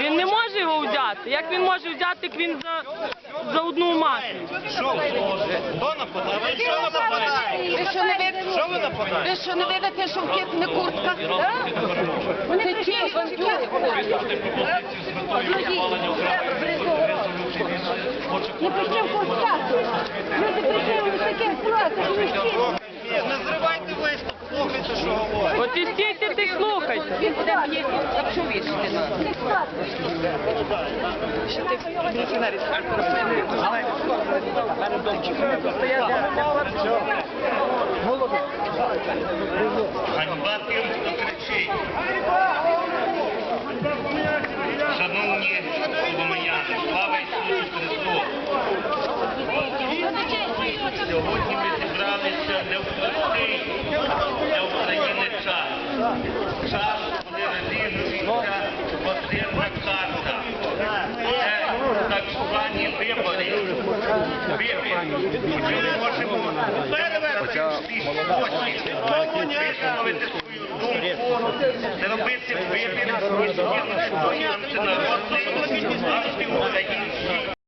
Він не може його взяти. Як він може взяти, як він за, за одну мафію? Хто нападає? Ви що нападаєте? Ви що не видите? Що ви нападаєте? Ви що не видите, що в кит не куртка? Вони ті бандюри. Не прийшли в куртках. Люди прийшли в таких платах, не всі. Не зривайте виступ, слухайте, що От і слухайте. Він буде мені якщо вішати. Ганьба тим, хто кричить. Шановні коломияни, слава Ісусу Христу! Сьогодні ми зібралися для України, посильна карта. Це так звані вибори. Вибір. Ми можемо всі висловити свою думку, зробити вибір, і згідно з своїм це народний, антиукраїнський